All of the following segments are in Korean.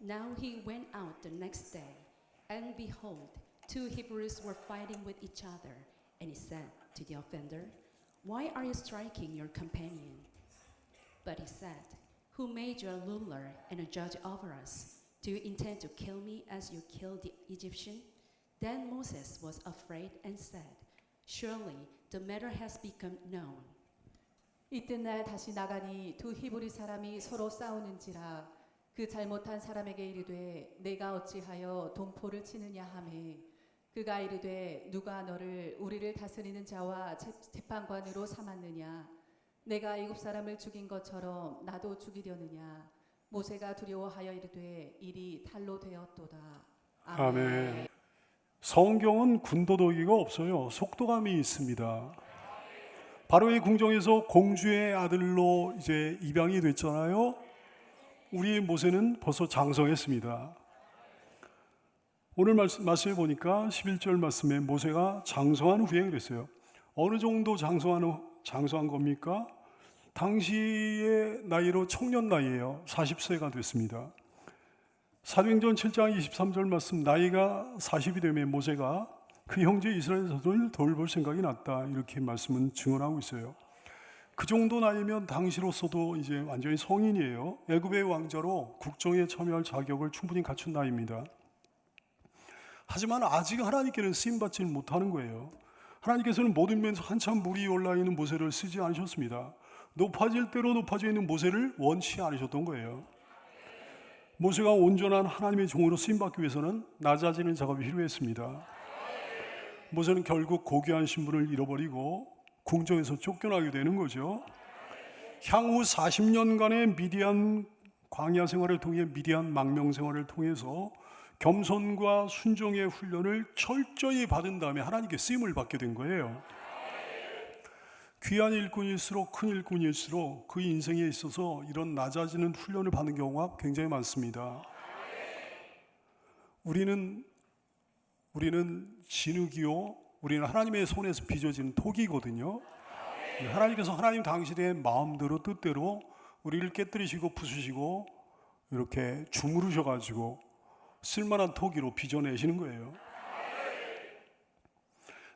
Now he went out the next day, and behold, two Hebrews were fighting with each other. And he said to the offender, Why are you striking your companion? But he said, Who made you a ruler and a judge over us? Do you intend to kill me as you killed the Egyptian? Then Moses was afraid and said, Surely the matter has become known. 이튿날 다시 나가니 두 히브리 사람이 서로 싸우는지라 그 잘못한 사람에게 이르되 내가 어찌하여 동포를 치느냐 하매 그가 이르되 누가 너를 우리를 다스리는 자와 재- 재판관으로 삼았느냐 내가 이굽 사람을 죽인 것처럼 나도 죽이려느냐 모세가 두려워하여 이르되 일이 탈로 되었도다 아멘. 성경은 군도덕이가 없어요. 속도감이 있습니다. 바로 이 궁정에서 공주의 아들로 이제 입양이 됐잖아요. 우리 모세는 벌써 장성했습니다. 오늘 말씀, 말씀에 보니까 11절 말씀에 모세가 장성한 후에 그랬어요. 어느 정도 장성한, 후- 장성한 겁니까? 당시의 나이로 청년 나이예요. 40세가 됐습니다. 사도행전 7장 23절 말씀 나이가 40이 되면 모세가 그 형제 이스라엘 자손을 돌볼 생각이 났다 이렇게 말씀은 증언하고 있어요. 그 정도 나이면 당시로서도 이제 완전히 성인이에요. 애굽의 왕자로 국정에 참여할 자격을 충분히 갖춘 나이입니다. 하지만 아직 하나님께는 쓰임 받지 못하는 거예요. 하나님께서는 모든 면에서 한참 물이 올라 있는 모세를 쓰지 않으셨습니다. 높아질 대로 높아져 있는 모세를 원치 않으셨던 거예요. 모세가 온전한 하나님의 종으로 쓰임 받기 위해서는 낮아지는 작업이 필요했습니다. 모세는 결국 고귀한 신분을 잃어버리고 궁정에서 쫓겨나게 되는 거죠. 향후 40년간의 미디안 광야 생활을 통해 미디안 망명 생활을 통해서 겸손과 순종의 훈련을 철저히 받은 다음에 하나님께 쓰임을 받게 된 거예요. 귀한 일꾼일수록 큰 일꾼일수록 그 인생에 있어서 이런 낮아지는 훈련을 받는 경우가 굉장히 많습니다. 우리는 우리는 진흙이요, 우리는 하나님의 손에서 빚어진 토기거든요. 하나님께서 하나님 당신의 마음대로 뜻대로 우리를 깨뜨리시고 부수시고 이렇게 주무르셔가지고 쓸만한 토기로 빚어내시는 거예요.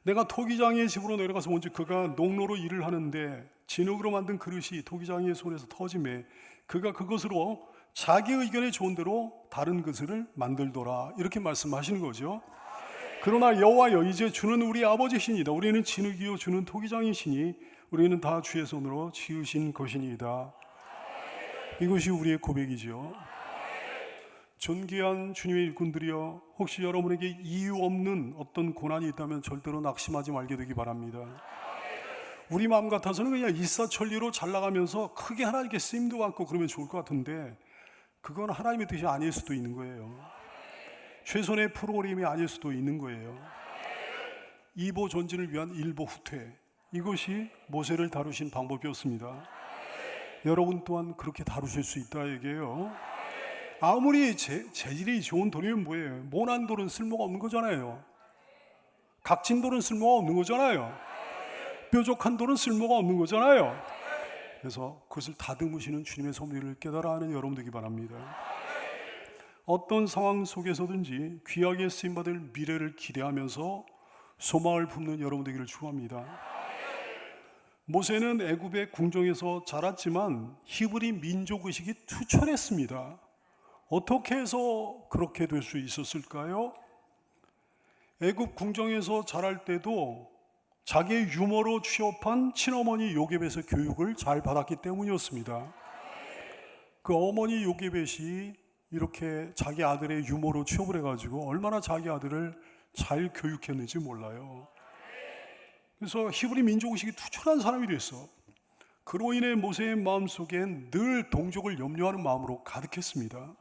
내가 토기장의 집으로 내려가서 먼저 그가 농로로 일을 하는데 진흙으로 만든 그릇이 토기장의 손에서 터짐에 그가 그것으로 자기 의견에 좋은 대로 다른 그릇을 만들더라 이렇게 말씀하시는 거죠. 그러나 여호와여 이제 주는 우리 아버지시니다. 우리는 진흙이요 주는 토기장이시니 우리는 다 주의 손으로 지으신 것이니이다. 이것이 우리의 고백이죠. 존귀한 주님의 일꾼들이여 혹시 여러분에게 이유 없는 어떤 고난이 있다면 절대로 낙심하지 말게 되기 바랍니다. 우리 마음 같아서는 그냥 일사천리로 잘 나가면서 크게 하나님께 쓰임도 받고 그러면 좋을 것 같은데 그건 하나님의 뜻이 아닐 수도 있는 거예요. 최선의 프로그램이 아닐 수도 있는 거예요. 이보 전진을 위한 일보 후퇴 이것이 모세를 다루신 방법이었습니다. 여러분 또한 그렇게 다루실 수 있다 얘기예요. 아무리 재, 재질이 좋은 돌이면 뭐예요? 모난 돌은 쓸모가 없는 거잖아요. 각진 돌은 쓸모가 없는 거잖아요. 뾰족한 돌은 쓸모가 없는 거잖아요. 그래서 그것을 다듬으시는 주님의 섭리를 깨달아 하는 여러분 되기 바랍니다. 어떤 상황 속에서든지 귀하게 쓰임 받을 미래를 기대하면서 소망을 품는 여러분 되기를 축원합니다. 모세는 애굽의 궁정에서 자랐지만 히브리 민족 의식이 투철했습니다. 어떻게 해서 그렇게 될 수 있었을까요? 애굽 궁정에서 자랄 때도 자기의 유머로 취업한 친어머니 요게벳의 교육을 잘 받았기 때문이었습니다. 그 어머니 요게벳이 이렇게 자기 아들의 유머로 취업을 해가지고 얼마나 자기 아들을 잘 교육했는지 몰라요. 그래서 히브리 민족의식이 투철한 사람이 됐어. 그로 인해 모세의 마음속엔 늘 동족을 염려하는 마음으로 가득했습니다.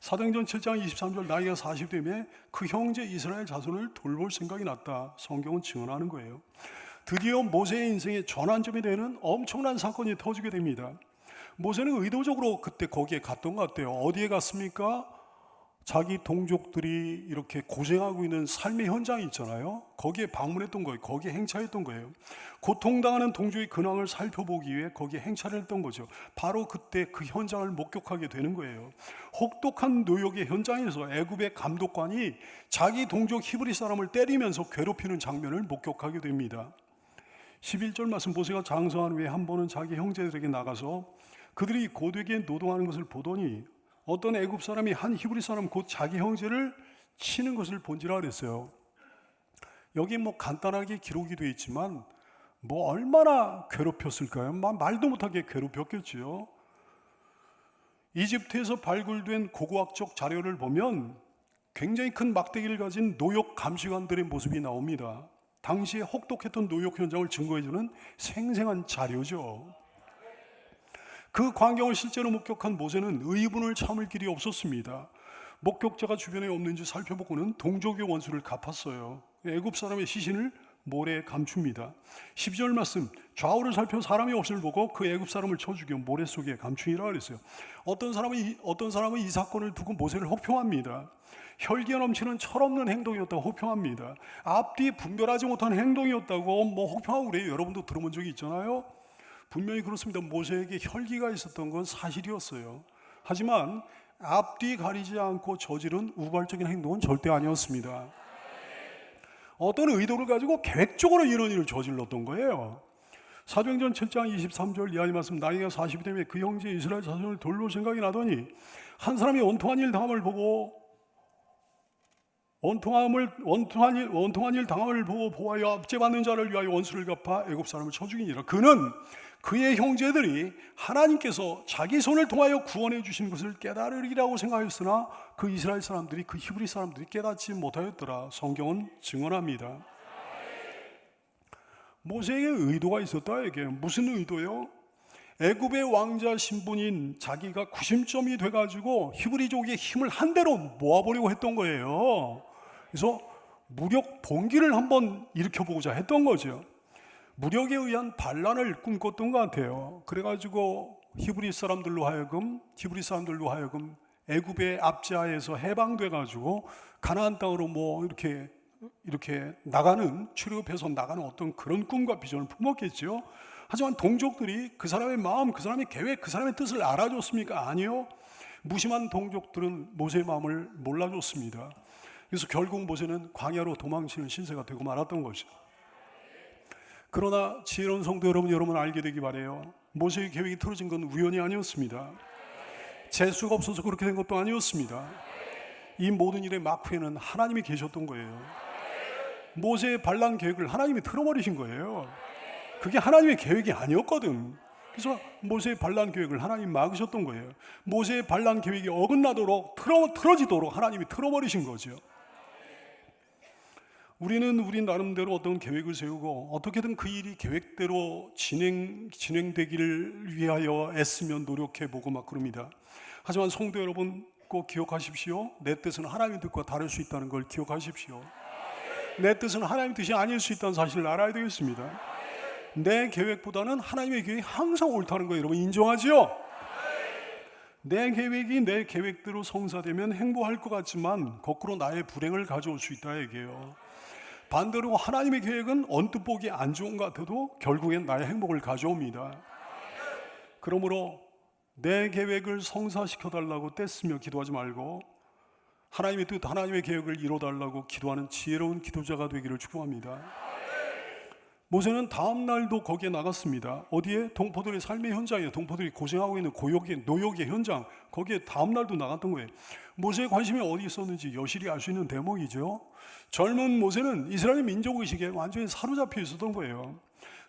사도행전 7장 23절 나이가 40되면 그 형제 이스라엘 자손을 돌볼 생각이 났다. 성경은 증언하는 거예요. 드디어 모세의 인생에 전환점이 되는 엄청난 사건이 터지게 됩니다. 모세는 의도적으로 그때 거기에 갔던 것 같아요. 어디에 갔습니까? 자기 동족들이 이렇게 고생하고 있는 삶의 현장이 있잖아요. 거기에 방문했던 거예요. 거기에 행차했던 거예요. 고통당하는 동족의 근황을 살펴보기 위해 거기에 행차를 했던 거죠. 바로 그때 그 현장을 목격하게 되는 거예요. 혹독한 노역의 현장에서 애굽의 감독관이 자기 동족 히브리 사람을 때리면서 괴롭히는 장면을 목격하게 됩니다. 11절 말씀 모세가 장성한 후에 한 번은 자기 형제들에게 나가서 그들이 고되게 노동하는 것을 보더니 어떤 애굽 사람이 한 히브리 사람 곧 자기 형제를 치는 것을 본지라 그랬어요. 여기 뭐 간단하게 기록이 되어 있지만 뭐 얼마나 괴롭혔을까요? 마- 말도 못하게 괴롭혔겠지요. 이집트에서 발굴된 고고학적 자료를 보면 굉장히 큰 막대기를 가진 노역 감시관들의 모습이 나옵니다. 당시에 혹독했던 노역 현장을 증거해주는 생생한 자료죠. 그 광경을 실제로 목격한 모세는 의분을 참을 길이 없었습니다. 목격자가 주변에 없는지 살펴보고는 동족의 원수를 갚았어요. 애굽 사람의 시신을 모래에 감춥니다. 12절 말씀 좌우를 살펴 사람이 없음을 보고 그 애굽 사람을 쳐 죽여 모래 속에 감추니라 그랬어요. 어떤 사람은 이, 어떤 사람은 이 사건을 두고 모세를 혹평합니다. 혈기가 넘치는 철없는 행동이었다고 혹평합니다. 앞뒤 분별하지 못한 행동이었다고 뭐 혹평하고 그래요. 여러분도 들어본 적이 있잖아요. 분명히 그렇습니다. 모세에게 혈기가 있었던 건 사실이었어요. 하지만 앞뒤 가리지 않고 저지른 우발적인 행동은 절대 아니었습니다. 어떤 의도를 가지고 계획적으로 이런 일을 저질렀던 거예요. 사도행전 7장 23절 이하의 말씀 나이가 40이 되면 그 형제 이스라엘 자손을 돌로 생각이 나더니 한 사람이 원통한 일 당함을 보고 원통함을 원통한 일 원통한 일 당함을 보고 보아여 압제받는 자를 위하여 원수를 갚아 애굽 사람을 쳐 죽이니라 그는 그의 형제들이 하나님께서 자기 손을 통하여 구원해 주신 것을 깨달으리라고 생각했으나 그 이스라엘 사람들이 그 히브리 사람들이 깨닫지 못하였더라 성경은 증언합니다. 모세에게 의도가 있었다 이게 무슨 의도요? 애굽의 왕자 신분인 자기가 구심점이 돼가지고 히브리족의 힘을 한 대로 모아보려고 했던 거예요. 그래서 무력 봉기를 한번 일으켜보고자 했던 거죠. 무력에 의한 반란을 꿈꿨던 것 같아요. 그래가지고 히브리 사람들로 하여금 히브리 사람들로 하여금 애굽의 압제하에서 해방돼가지고 가나안 땅으로 뭐 이렇게 이렇게 나가는 출애굽해서 나가는 어떤 그런 꿈과 비전을 품었겠죠. 하지만 동족들이 그 사람의 마음, 그 사람의 계획, 그 사람의 뜻을 알아줬습니까? 아니요. 무심한 동족들은 모세의 마음을 몰라줬습니다. 그래서 결국 모세는 광야로 도망치는 신세가 되고 말았던 거죠. 그러나 지혜로운 성도 여러분, 여러분 알게 되기 바래요. 모세의 계획이 틀어진 건 우연이 아니었습니다. 재수가 없어서 그렇게 된 것도 아니었습니다. 이 모든 일의 막후에는 하나님이 계셨던 거예요. 모세의 반란 계획을 하나님이 틀어버리신 거예요. 그게 하나님의 계획이 아니었거든. 그래서 모세의 반란 계획을 하나님 막으셨던 거예요. 모세의 반란 계획이 어긋나도록 틀어, 틀어지도록 하나님이 틀어버리신 거죠. 우리는 우리 나름대로 어떤 계획을 세우고 어떻게든 그 일이 계획대로 진행 진행되기를 위하여 애쓰며 노력해 보고 막 그럽니다. 하지만 성도 여러분 꼭 기억하십시오. 내 뜻은 하나님의 뜻과 다를 수 있다는 걸 기억하십시오. 내 뜻은 하나님의 뜻이 아닐 수 있다는 사실을 알아야 되겠습니다. 내 계획보다는 하나님의 계획이 항상 옳다는 거 여러분 인정하지요? 내 계획이 내 계획대로 성사되면 행복할 것 같지만 거꾸로 나의 불행을 가져올 수 있다 얘기해요. 반대로 하나님의 계획은 언뜻 보기 안 좋은 것 같아도 결국엔 나의 행복을 가져옵니다. 그러므로 내 계획을 성사시켜 달라고 떼쓰며 기도하지 말고 하나님의 뜻, 하나님의 계획을 이뤄 달라고 기도하는 지혜로운 기도자가 되기를 축복합니다. 모세는 다음 날도 거기에 나갔습니다. 어디에? 동포들의 삶의 현장에 동포들이 고생하고 있는 고역의 노역의 현장 거기에 다음 날도 나갔던 거예요. 모세의 관심이 어디 있었는지 여실히 알 수 있는 대목이죠. 젊은 모세는 이스라엘 민족 의식에 완전히 사로잡혀 있었던 거예요.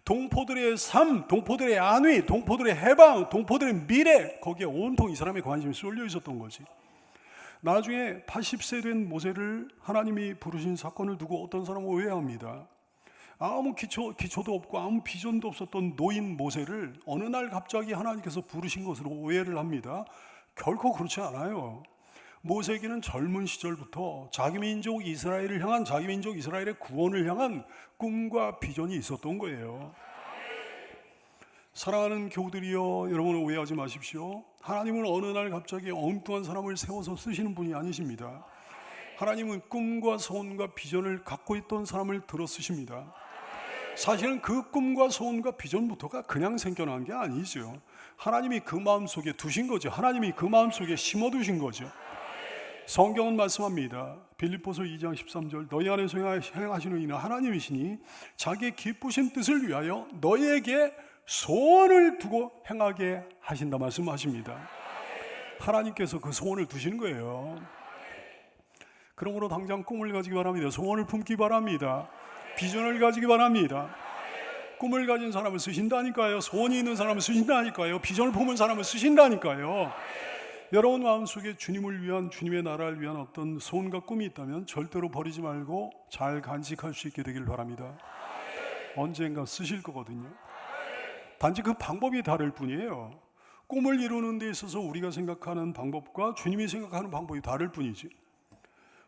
동포들의 삶, 동포들의 안위, 동포들의 해방, 동포들의 미래 거기에 온통 이 사람의 관심이 쏠려 있었던 거지. 나중에 80세 된 모세를 하나님이 부르신 사건을 두고 어떤 사람은 오해합니다. 아무 기초, 기초도 없고 아무 비전도 없었던 노인 모세를 어느 날 갑자기 하나님께서 부르신 것으로 오해를 합니다. 결코 그렇지 않아요. 모세에게는 젊은 시절부터 자기 민족 이스라엘을 향한 자기 민족 이스라엘의 구원을 향한 꿈과 비전이 있었던 거예요. 사랑하는 교우들이여 여러분 오해하지 마십시오. 하나님은 어느 날 갑자기 엉뚱한 사람을 세워서 쓰시는 분이 아니십니다. 하나님은 꿈과 소원과 비전을 갖고 있던 사람을 들어 쓰십니다. 사실은 그 꿈과 소원과 비전부터가 그냥 생겨난 게 아니죠. 하나님이 그 마음 속에 두신 거죠. 하나님이 그 마음 속에 심어 두신 거죠. 성경은 말씀합니다. 빌립보서 2장 13절 너희 안에서 행하시는 이는 하나님이시니 자기의 기쁘신 뜻을 위하여 너희에게 소원을 두고 행하게 하신다 말씀하십니다. 하나님께서 그 소원을 두시는 거예요. 그러므로 당장 꿈을 가지기 바랍니다. 소원을 품기 바랍니다. 비전을 가지기 바랍니다. 꿈을 가진 사람을 쓰신다니까요. 소원이 있는 사람을 쓰신다니까요. 비전을 품은 사람을 쓰신다니까요. 여러분 마음속에 주님을 위한 주님의 나라를 위한 어떤 소원과 꿈이 있다면 절대로 버리지 말고 잘 간직할 수 있게 되길 바랍니다. 언젠가 쓰실 거거든요. 단지 그 방법이 다를 뿐이에요. 꿈을 이루는 데 있어서 우리가 생각하는 방법과 주님이 생각하는 방법이 다를 뿐이지.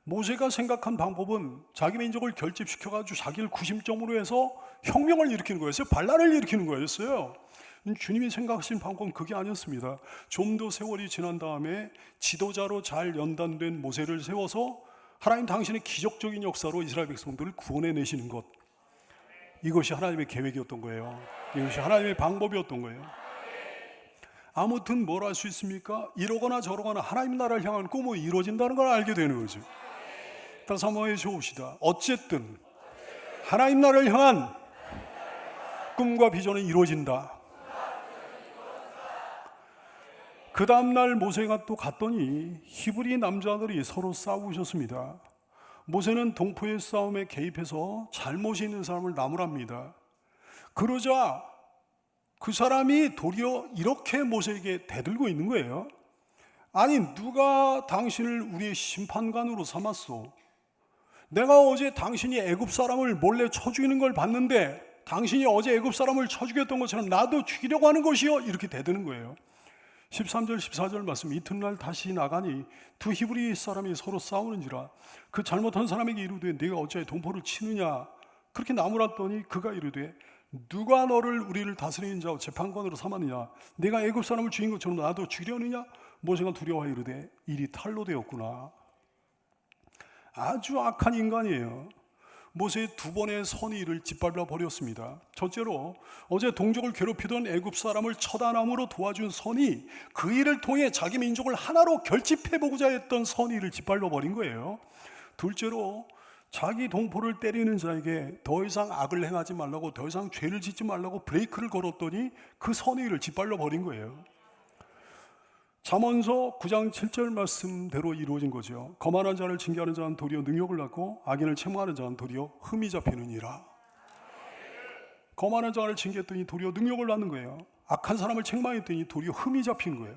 모세가 생각한 방법은 자기 민족을 결집시켜 가지고 자기를 구심점으로 해서 혁명을 일으키는 거였어요. 반란을 일으키는 거였어요. 주님이 생각하신 방법은 그게 아니었습니다. 좀 더 세월이 지난 다음에 지도자로 잘 연단된 모세를 세워서 하나님 당신의 기적적인 역사로 이스라엘 백성들을 구원해 내시는 것. 이것이 하나님의 계획이었던 거예요. 이것이 하나님의 방법이었던 거예요. 아무튼 뭘 할 수 있습니까? 이러거나 저러거나 하나님 나라를 향한 꿈은 이루어진다는 걸 알게 되는 거죠. 다시 한번 해주옵시다. 어쨌든 하나님 나라를 향한 꿈과 비전은 이루어진다. 그 다음날 모세가 또 갔더니 히브리 남자들이 서로 싸우셨습니다. 모세는 동포의 싸움에 개입해서 잘못이 있는 사람을 나무랍니다. 그러자 그 사람이 도리어 이렇게 모세에게 대들고 있는 거예요. 아니, 누가 당신을 우리의 심판관으로 삼았소? 내가 어제 당신이 애굽 사람을 몰래 쳐 죽이는 걸 봤는데 당신이 어제 애굽 사람을 쳐 죽였던 것처럼 나도 죽이려고 하는 것이요? 이렇게 대드는 거예요. 13절 14절 말씀. 이튿날 다시 나가니 두 히브리 사람이 서로 싸우는지라 그 잘못한 사람에게 이르되 네가 어찌 동포를 치느냐? 그렇게 나무랐더니 그가 이르되 누가 너를 우리를 다스리는 자와 재판관으로 삼았느냐? 내가 애굽 사람을 죽인 것처럼 나도 죽이려느냐? 모세가 두려워하여 이르되 일이 탈로 되었구나 아주 악한 인간이에요. 모세의 두 번의 선의를 짓밟아 버렸습니다. 첫째로 어제 동족을 괴롭히던 애굽 사람을 처단함으로 도와준 선이 그 일을 통해 자기 민족을 하나로 결집해 보고자 했던 선의를 짓밟아 버린 거예요. 둘째로 자기 동포를 때리는 자에게 더 이상 악을 행하지 말라고 더 이상 죄를 짓지 말라고 브레이크를 걸었더니 그 선의를 짓밟아 버린 거예요. 잠언서 9장 7절 말씀대로 이루어진 거죠. 거만한 자를 징계하는 자는 도리어 능력을 낳고 악인을 책망하는 자는 도리어 흠이 잡히느니라. 거만한 자를 징계했더니 도리어 능력을 낳는 거예요. 악한 사람을 책망했더니 도리어 흠이 잡힌 거예요.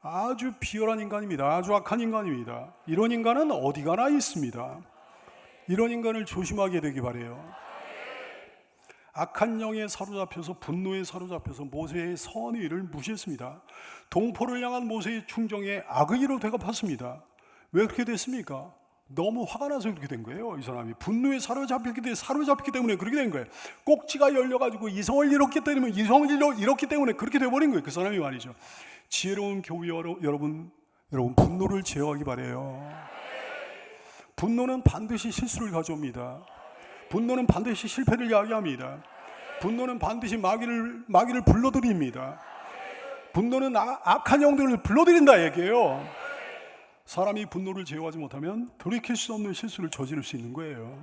아주 비열한 인간입니다. 아주 악한 인간입니다. 이런 인간은 어디 가나 있습니다. 이런 인간을 조심하게 되기 바래요. 악한 영에 사로잡혀서 분노에 사로잡혀서 모세의 선의를 무시했습니다. 동포를 향한 모세의 충정에 악의로 대갚았습니다. 왜 그렇게 됐습니까? 너무 화가 나서 그렇게 된 거예요. 이 사람이 분노에 사로잡혔기 때문에 사로잡기 때문에 그렇게 된 거예요. 꼭지가 열려 가지고 이성을 잃었기 때문에 이성을 잃었기 때문에 그렇게 돼 버린 거예요. 그 사람이 말이죠. 지혜로운 교우 여러분, 여러분 분노를 제어하기 바래요. 분노는 반드시 실수를 가져옵니다. 분노는 반드시 실패를 야기합니다. 분노는 반드시 마귀를 마귀를 불러들입니다. 분노는 아, 악한 영들을 불러들인다 얘기예요. 사람이 분노를 제어하지 못하면 돌이킬 수 없는 실수를 저지를 수 있는 거예요.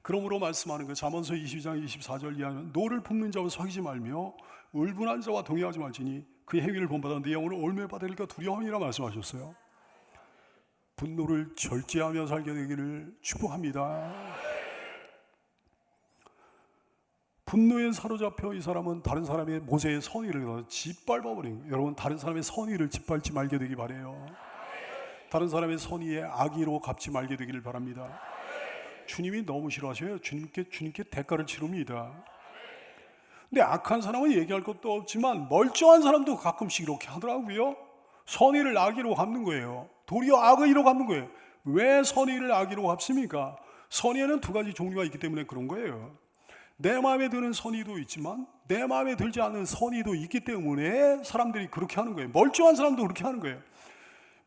그러므로 말씀하는 거 잠언서 22장 24절 이하는 노를 품는 자와 사귀지 말며 울분한 자와 동의하지 말지니 그의 행위를 본받아 네 영혼을 올매 받으리까 두려움이라 말씀하셨어요. 분노를 절제하며 살게 되기를 축복합니다. 분노에 사로잡혀 이 사람은 다른 사람의 모세의 선의를 짓밟아버린. 여러분 다른 사람의 선의를 짓밟지 말게 되기 바래요. 다른 사람의 선의에 악의로 갚지 말게 되기를 바랍니다. 주님이 너무 싫어하셔요. 주님께 주님께 대가를 치릅니다. 근데 악한 사람은 얘기할 것도 없지만 멀쩡한 사람도 가끔씩 이렇게 하더라고요. 선의를 악의로 갚는 거예요. 도리어 악의로 갚는 거예요. 왜 선의를 악의로 갚습니까? 선의에는 두 가지 종류가 있기 때문에 그런 거예요. 내 마음에 드는 선의도 있지만 내 마음에 들지 않는 선의도 있기 때문에 사람들이 그렇게 하는 거예요. 멀쩡한 사람도 그렇게 하는 거예요.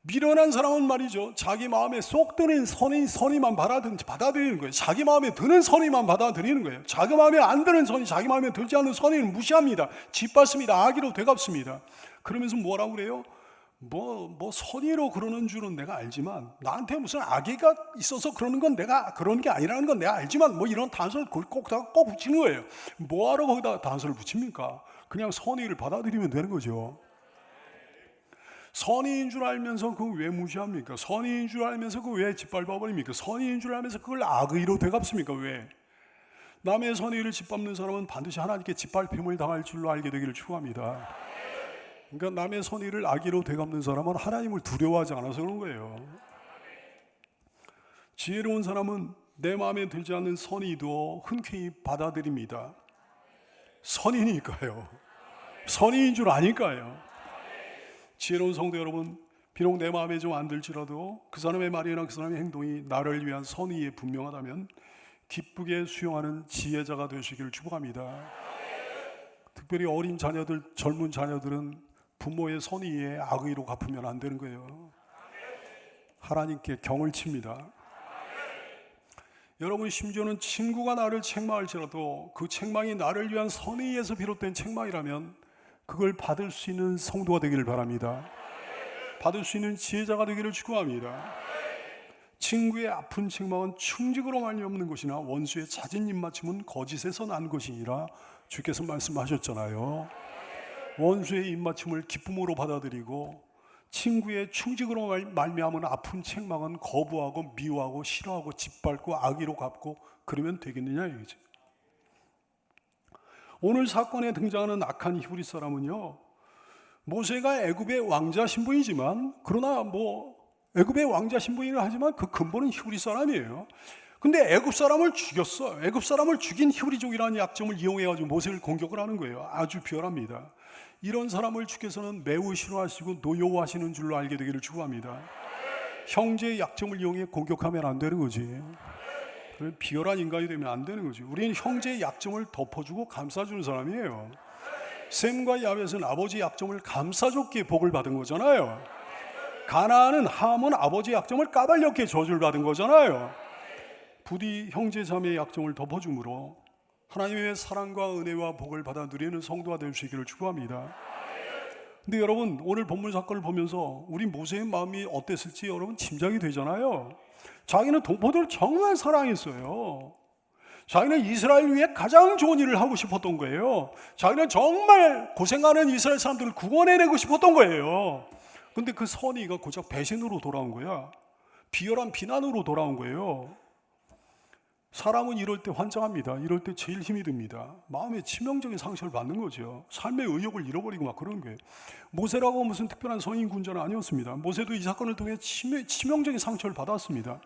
미련한 사람은 말이죠. 자기 마음에 쏙 드는 선의, 선의만 받아들, 받아들이는 거예요. 자기 마음에 드는 선의만 받아들이는 거예요. 자기 마음에 안 드는 선의, 자기 마음에 들지 않는 선의는 무시합니다. 짓밟습니다. 악의로 되갚습니다. 그러면서 뭐라고 그래요? 뭐, 뭐 선의로 그러는 줄은 내가 알지만 나한테 무슨 악의가 있어서 그러는 건 내가 그런 게 아니라는 건 내가 알지만 뭐 이런 단서를 꼭다꼭 꼭 붙이는 거예요. 뭐하러 거기다 단서를 붙입니까? 그냥 선의를 받아들이면 되는 거죠. 선의인 줄 알면서 그거 왜 무시합니까? 선의인 줄 알면서 그거 왜 짓밟아 버립니까? 선의인 줄 알면서 그걸 악의로 되갚습니까? 왜? 남의 선의를 짓밟는 사람은 반드시 하나님께 짓밟힘을 당할 줄로 알게 되기를 축원합니다. 그러니까 남의 선의를 악의로 되갚는 사람은 하나님을 두려워하지 않아서 그런 거예요. 지혜로운 사람은 내 마음에 들지 않는 선의도 흔쾌히 받아들입니다. 선이니까요. 선의인 줄 아니까요. 지혜로운 성도 여러분, 비록 내 마음에 좀 안 들지라도 그 사람의 말이나 그 사람의 행동이 나를 위한 선의에 분명하다면 기쁘게 수용하는 지혜자가 되시기를 축복합니다. 특별히 어린 자녀들, 젊은 자녀들은 부모의 선의에 악의로 갚으면 안 되는 거예요. 하나님께 경을 칩니다. 여러분 심지어는 친구가 나를 책망할지라도 그 책망이 나를 위한 선의에서 비롯된 책망이라면 그걸 받을 수 있는 성도가 되기를 바랍니다. 받을 수 있는 지혜자가 되기를 축원합니다. 친구의 아픈 책망은 충직으로 말미암는 것이나 원수의 잦은 입맞춤은 거짓에서 난 것이니라 주께서 말씀하셨잖아요. 원수의 입맞춤을 기쁨으로 받아들이고 친구의 충직으로 말- 말미암은 아픈 책망은 거부하고 미워하고 싫어하고 짓밟고 악의로 갚고 그러면 되겠느냐 이거지. 오늘 사건에 등장하는 악한 히브리 사람은요. 모세가 애굽의 왕자 신분이지만 그러나 뭐 애굽의 왕자 신분이라 하지만 그 근본은 히브리 사람이에요. 근데 애굽 사람을 죽였어. 애굽 사람을 죽인 히브리족이라는 약점을 이용해 가지고 모세를 공격을 하는 거예요. 아주 비열합니다. 이런 사람을 주께서는 매우 싫어하시고 노여워하시는 줄로 알게 되기를 축원합니다. 형제의 약점을 이용해 공격하면 안 되는 거지. 비열한 인간이 되면 안 되는 거지. 우리는 형제의 약점을 덮어주고 감싸주는 사람이에요. 샘과 야벳은 아버지의 약점을 감싸줬기에 복을 받은 거잖아요. 가나안은 함은 아버지의 약점을 까발렸기에 저주를 받은 거잖아요. 부디 형제 자매의 약점을 덮어줌으로 하나님의 사랑과 은혜와 복을 받아 누리는 성도가 될 수 있기를 축복합니다. 근데 여러분 오늘 본문 사건을 보면서 우리 모세의 마음이 어땠을지 여러분 짐작이 되잖아요. 자기는 동포들을 정말 사랑했어요. 자기는 이스라엘 위해 가장 좋은 일을 하고 싶었던 거예요. 자기는 정말 고생하는 이스라엘 사람들을 구원해내고 싶었던 거예요. 근데 그 선의가 고작 배신으로 돌아온 거야. 비열한 비난으로 돌아온 거예요. 사람은 이럴 때 환장합니다. 이럴 때 제일 힘이 듭니다. 마음에 치명적인 상처를 받는 거죠. 삶의 의욕을 잃어버리고 막 그런 거예요. 모세라고 무슨 특별한 성인 군자는 아니었습니다. 모세도 이 사건을 통해 치명, 치명적인 상처를 받았습니다.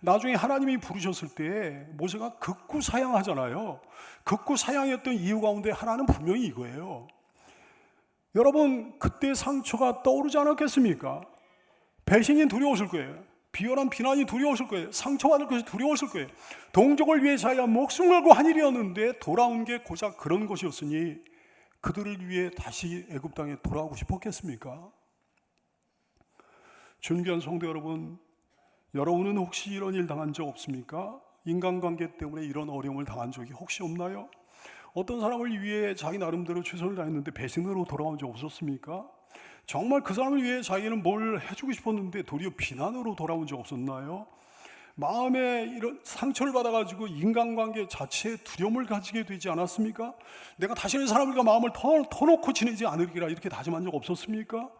나중에 하나님이 부르셨을 때 모세가 극구 사양하잖아요. 극구 사양했던 이유 가운데 하나는 분명히 이거예요. 여러분 그때 상처가 떠오르지 않았겠습니까? 배신이 두려웠을 거예요. 비열한 비난이 두려웠을 거예요. 상처받을 것이 두려웠을 거예요. 동족을 위해 자기가 목숨 걸고 한 일이었는데 돌아온 게 고작 그런 것이었으니 그들을 위해 다시 애굽 땅에 돌아오고 싶었겠습니까? 존귀한 성도 여러분, 여러분은 혹시 이런 일 당한 적 없습니까? 인간관계 때문에 이런 어려움을 당한 적이 혹시 없나요? 어떤 사람을 위해 자기 나름대로 최선을 다했는데 배신으로 돌아온 적 없었습니까? 정말 그 사람을 위해 자기는 뭘 해주고 싶었는데 도리어 비난으로 돌아온 적 없었나요? 마음에 이런 상처를 받아가지고 인간관계 자체에 두려움을 가지게 되지 않았습니까? 내가 다시는 사람들과 마음을 터, 터놓고 지내지 않으리라 이렇게 다짐한 적 없었습니까?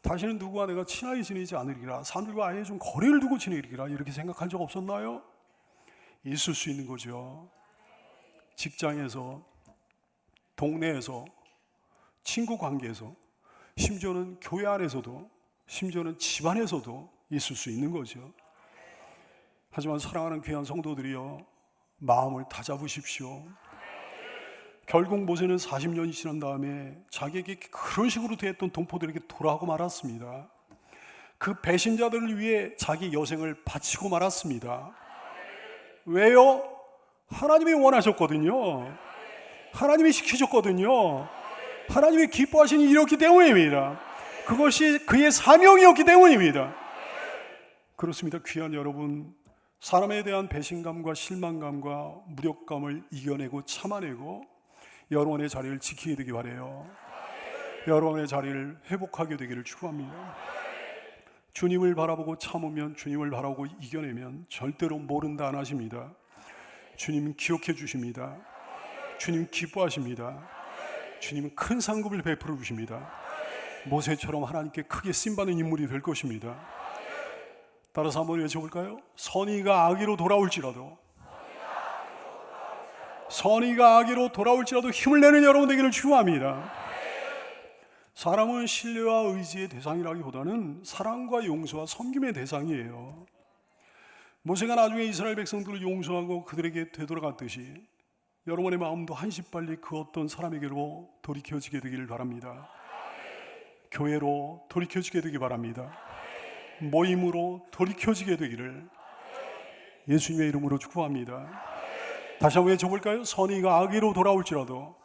다시는 누구와 내가 친하게 지내지 않으리라 사람들과 아예 좀 거리를 두고 지내리라 이렇게 생각한 적 없었나요? 있을 수 있는 거죠. 직장에서, 동네에서, 친구 관계에서, 심지어는 교회 안에서도, 심지어는 집안에서도 있을 수 있는 거죠. 하지만 사랑하는 귀한 성도들이여 마음을 다잡으십시오. 결국 모세는 40년이 지난 다음에 자기에게 그런 식으로 대했던 동포들에게 돌아오고 말았습니다. 그 배신자들을 위해 자기 여생을 바치고 말았습니다. 왜요? 하나님이 원하셨거든요. 하나님이 시키셨거든요. 하나님이 기뻐하시는 일이었기 때문입니다. 그것이 그의 사명이었기 때문입니다. 그렇습니다. 귀한 여러분, 사람에 대한 배신감과 실망감과 무력감을 이겨내고 참아내고 여러분의 자리를 지키게 되기 바래요. 여러분의 자리를 회복하게 되기를 축원합니다. 주님을 바라보고 참으면 주님을 바라보고 이겨내면 절대로 모른다 안 하십니다. 주님 기억해 주십니다. 주님 기뻐하십니다. 주님은 큰 상급을 베풀어 주십니다. 모세처럼 하나님께 크게 쓰임받는 인물이 될 것입니다. 따라서 한번 외쳐볼까요? 선의가 악의로 돌아올지라도 선의가 악의로 돌아올지라도 힘을 내는 여러분 되기를 축원합니다. 사람은 신뢰와 의지의 대상이라기보다는 사랑과 용서와 섬김의 대상이에요. 모세가 나중에 이스라엘 백성들을 용서하고 그들에게 되돌아갔듯이 여러분의 마음도 한시빨리 그 어떤 사람에게로 돌이켜지게 되기를 바랍니다. 교회로 돌이켜지게 되기 바랍니다. 모임으로 돌이켜지게 되기를 예수님의 이름으로 축복합니다. 다시 한번 외쳐볼까요? 선의가 악의로 돌아올지라도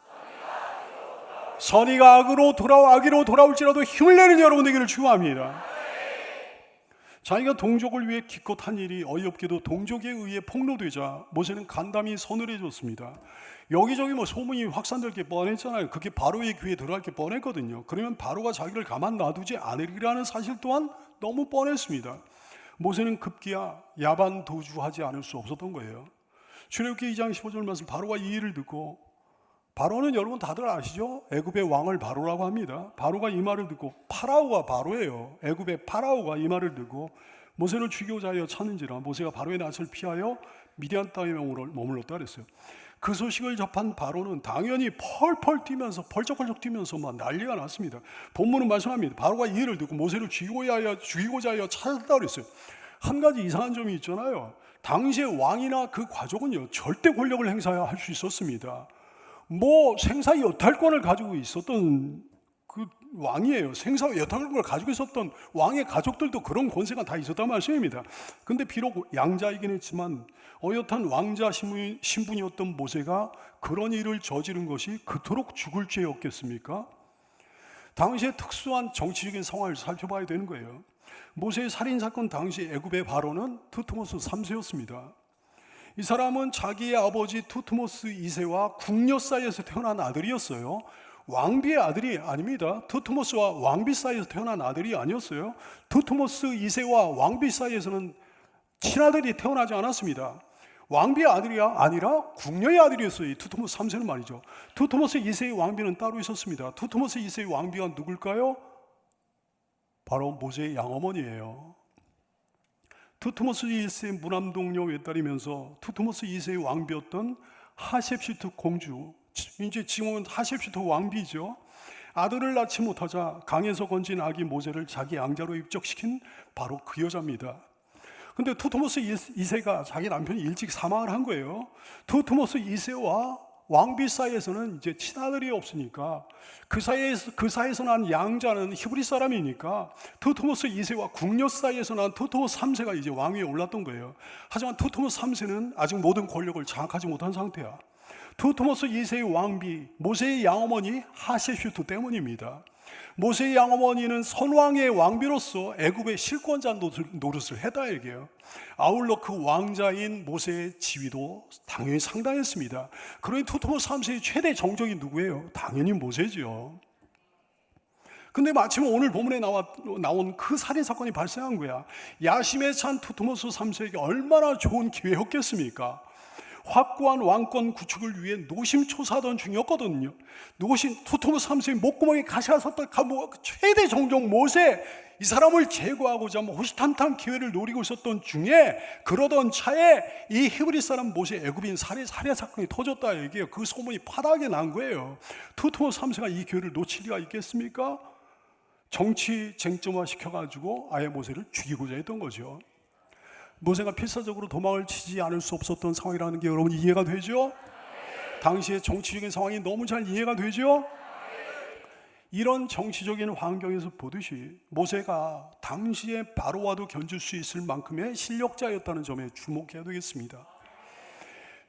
선의가 악으로 돌아와 악의로 돌아올지라도 힘을 내는 여러분 되기를 축복합니다. 자기가 동족을 위해 기껏 한 일이 어이없게도 동족에 의해 폭로되자 모세는 간담이 서늘해 졌습니다. 여기저기 뭐 소문이 확산될 게 뻔했잖아요. 그게 바로의 귀에 들어갈 게 뻔했거든요. 그러면 바로가 자기를 가만 놔두지 않으리라는 사실 또한 너무 뻔했습니다. 모세는 급기야 야반 도주하지 않을 수 없었던 거예요. 출애굽기 2장 15절 말씀 바로가 이 일을 듣고 바로는 여러분 다들 아시죠? 애굽의 왕을 바로라고 합니다. 바로가 이 말을 듣고 파라오가 바로예요. 애굽의 파라오가 이 말을 듣고 모세를 죽이고자 하여 찾는지라 모세가 바로의 낯을 피하여 미디안 땅에 머물렀다 그랬어요. 그 소식을 접한 바로는 당연히 펄펄 뛰면서 펄쩍펄쩍 뛰면서 막 난리가 났습니다. 본문은 말씀합니다. 바로가 이 일을 듣고 모세를 죽이고자 하여 죽이고자 하여 찾았다 그랬어요. 한 가지 이상한 점이 있잖아요. 당시의 왕이나 그 과족은요 절대 권력을 행사할 수 있었습니다. 뭐 생사 여탈권을 가지고 있었던 그 왕이에요. 생사 여탈권을 가지고 있었던 왕의 가족들도 그런 권세가 다 있었단 말씀입니다. 근데 비록 양자이긴 했지만 어엿한 왕자 신분, 신분 이었던 모세가 그런 일을 저지른 것이 그토록 죽을 죄였겠습니까? 당시의 특수한 정치적인 상황을 살펴봐야 되는 거예요. 모세의 살인 사건 당시 애굽의 바로는 투트모스 3세였습니다. 이 사람은 자기의 아버지 투트모스 2세와 궁녀 사이에서 태어난 아들이었어요. 왕비의 아들이 아닙니다. 투트모스와 왕비 사이에서 태어난 아들이 아니었어요. 투트모스 2세와 왕비 사이에서는 친아들이 태어나지 않았습니다. 왕비의 아들이 아니라 궁녀의 아들이었어요. 이 투트모스 3세는 말이죠. 투트모스 2세의 왕비는 따로 있었습니다. 투트모스 2세의 왕비가 누굴까요? 바로 모세의 양어머니예요. 투트모스 1세의 무남동녀 외딸이면서 투트모스 2세의 왕비였던 하셉시트 공주, 이제 지금은 하셉시트 왕비죠. 아들을 낳지 못하자 강에서 건진 아기 모세를 자기 양자로 입적시킨 바로 그 여자입니다. 근데 투트모스 2세가 자기 남편이 일찍 사망을 한 거예요. 투트모스 2세와 왕비 사이에서는 이제 친아들이 없으니까 그 사이에서 그 사이에서 난 양자는 히브리 사람이니까 투트모스 2세와 궁녀 사이에서 난 투트모스 3세가 이제 왕위에 올랐던 거예요. 하지만 투트모스 3세는 아직 모든 권력을 장악하지 못한 상태야. 투트모스 2세의 왕비 모세의 양어머니 하세슈트 때문입니다. 모세의 양어머니는 선왕의 왕비로서 애굽의 실권자 노릇을 얘기예요. 아울러 그 왕자인 모세의 지위도 당연히 상당했습니다. 그러니 투트모스 3세의 최대 정적이 누구예요? 당연히 모세죠. 근데 마침 오늘 본문에 나와, 나온 그 살인 사건이 발생한 거야. 야심에 찬 투트모스 3세에게 얼마나 좋은 기회였겠습니까? 확고한 왕권 구축을 위해 노심초사하던 중이었거든요. 노심 투토모스 3세의 목구멍에 가시가 섰던 뭐 최대 정종 모세 이 사람을 제거하고자 뭐 호시탐탐 기회를 노리고 있었던 중에 그러던 차에 이 히브리 사람 모세 애굽인 살해 살해 사건이 터졌다 얘기해요. 그 소문이 파닥에 난 거예요. 투토모스 3세가 이 기회를 놓칠 리가 있겠습니까? 정치 쟁점화 시켜가지고 아예 모세를 죽이고자 했던 거죠. 모세가 필사적으로 도망을 치지 않을 수 없었던 상황이라는 게 여러분 이해가 되죠? 당시의 정치적인 상황이 너무 잘 이해가 되죠? 이런 정치적인 환경에서 보듯이 모세가 당시의 바로와도 견줄 수 있을 만큼의 실력자였다는 점에 주목해야 되겠습니다.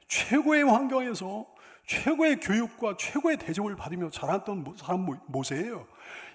최고의 환경에서 최고의 교육과 최고의 대접을 받으며 자랐던 모- 사람 모- 모세예요.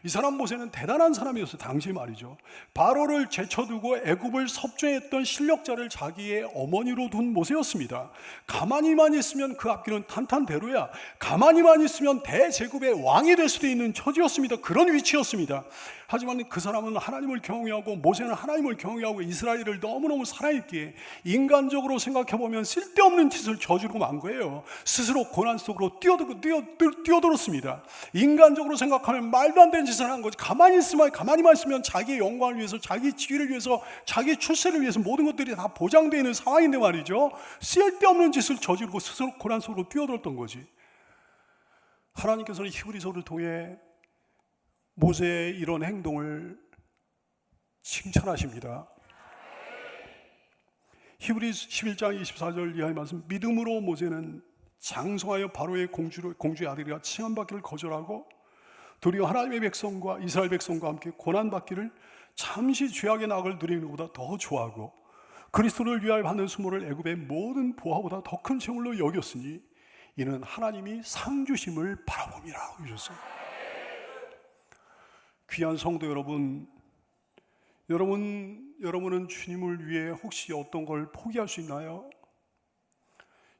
이 사람 모세는 대단한 사람이었어요. 당시 말이죠. 바로를 제쳐두고 애굽을 섭죄했던 실력자를 자기의 어머니로 둔 모세였습니다. 가만히만 있으면 그 앞길은 탄탄대로야. 가만히만 있으면 대제국의 왕이 될 수도 있는 처지였습니다. 그런 위치였습니다. 하지만 그 사람은 하나님을 경외하고 모세는 하나님을 경외하고 이스라엘을 너무너무 사랑했기에 인간적으로 생각해 보면 쓸데없는 짓을 저지르고 만 거예요. 스스로 고난 속으로 뛰어들고 뛰어, 뛰어들었습니다. 인간적으로 생각하면 말도 안 되는 짓을 한 거지. 가만히 있으면 가만히만 있으면 자기의 영광을 위해서, 자기 지위를 위해서, 자기 출세를 위해서 모든 것들이 다 보장되어 있는 상황인데 말이죠. 쓸데없는 짓을 저지르고 스스로 고난 속으로 뛰어들었던 거지. 하나님께서는 히브리서를 통해 모세의 이런 행동을 칭찬하십니다. 히브리 11장 24절 이하의 말씀 믿음으로 모세는 장성하여 바로의 공주로, 공주의 아들이라 칭함받기를 거절하고 도리어 하나님의 백성과 이스라엘 백성과 함께 고난받기를 잠시 죄악의 낙을 누리는 것보다 더 좋아하고 그리스도를 위하여 받는 수모를 애굽의 모든 보화보다 더큰 재물로 여겼으니 이는 하나님이 상 주심을 바라봄이라 하셨어요. 귀한 성도 여러분, 여러분, 여러분은 주님을 위해 혹시 어떤 걸 포기할 수 있나요?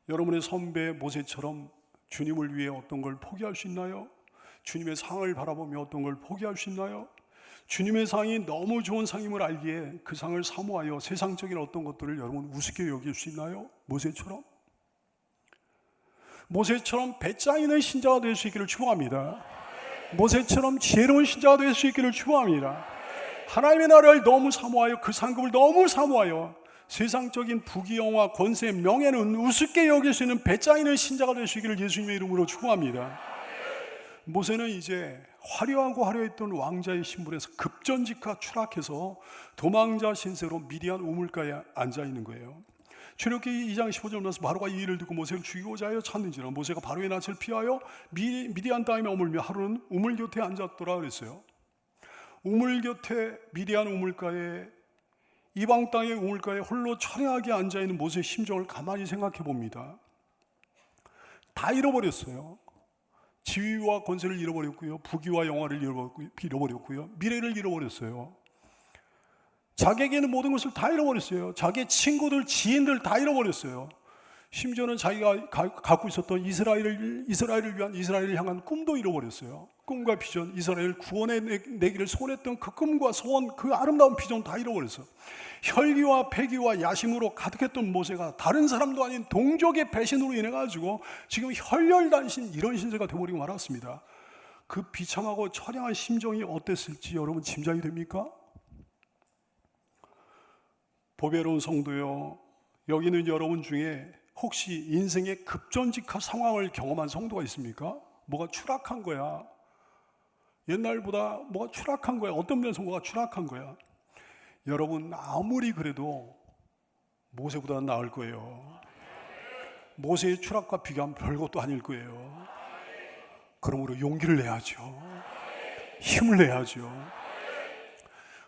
여러분의 선배 모세처럼 주님을 위해 어떤 걸 포기할 수 있나요? 주님의 상을 바라보며 어떤 걸 포기할 수 있나요? 주님의 상이 너무 좋은 상임을 알기에 그 상을 사모하여 세상적인 어떤 것들을 여러분 우습게 여길 수 있나요? 모세처럼? 모세처럼 배짱이는 신자가 될 수 있기를 축복합니다. 모세처럼 지혜로운 신자가 될 수 있기를 축복합니다. 하나님의 나라를 너무 사모하여 그 상급을 너무 사모하여 세상적인 부귀영화, 권세, 명예는 우습게 여길 수 있는 배짱이는 신자가 될 수 있기를 예수님의 이름으로 축복합니다. 모세는 이제 화려하고 화려했던 왕자의 신분에서 급전직하 추락해서 도망자 신세로 미디안 우물가에 앉아 있는 거예요. 출애굽기 2장 15절 말씀 바로가 이 일을 듣고 모세를 죽이고자 하여 찾는지라 모세가 바로의 낯을 피하여 미, 미디안 땅에 머물며 하루는 우물 곁에 앉았더라 그랬어요. 우물 곁에 미디안 우물가에 이방 땅의 우물가에 홀로 철회하게 앉아 있는 모세의 심정을 가만히 생각해 봅니다. 다 잃어버렸어요. 지위와 권세를 잃어버렸고요. 부귀와 영화를 잃어버렸고요. 미래를 잃어버렸어요. 자기에게는 모든 것을 다 잃어버렸어요. 자기의 친구들, 지인들 다 잃어버렸어요. 심지어는 자기가 가, 갖고 있었던 이스라엘을 이스라엘을 위한 이스라엘을 향한 꿈도 잃어버렸어요. 꿈과 비전, 이스라엘 구원해 내기를 소원했던 그 꿈과 소원, 그 아름다운 비전 다 잃어버렸어. 혈기와 패기와 야심으로 가득했던 모세가 다른 사람도 아닌 동족의 배신으로 인해 가지고 지금 혈혈단신 이런 신세가 되어버리고 말았습니다. 그 비참하고 처량한 심정이 어땠을지 여러분 짐작이 됩니까? 보배로운 성도요. 여기 있는 여러분 중에 혹시 인생의 급전직한 상황을 경험한 성도가 있습니까? 뭐가 추락한 거야. 옛날보다 뭐가 추락한 거야. 어떤 면에서 뭐가 추락한 거야. 여러분 아무리 그래도 모세보다 나을 거예요. 모세의 추락과 비교하면 별것도 아닐 거예요. 그러므로 용기를 내야죠. 힘을 내야죠.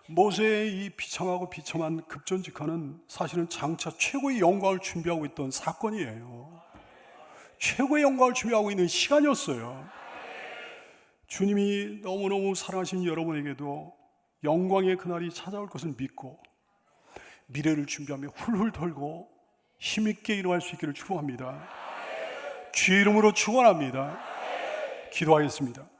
모세의 이 비참하고 비참한 급전직하는 사실은 장차 최고의 영광을 준비하고 있던 사건이에요. 최고의 영광을 준비하고 있는 시간이었어요. 주님이 너무너무 사랑하신 여러분에게도 영광의 그날이 찾아올 것을 믿고 미래를 준비하며 훌훌 털고 힘있게 일어날 수 있기를 축복합니다. 주의 이름으로 축원합니다. 기도하겠습니다.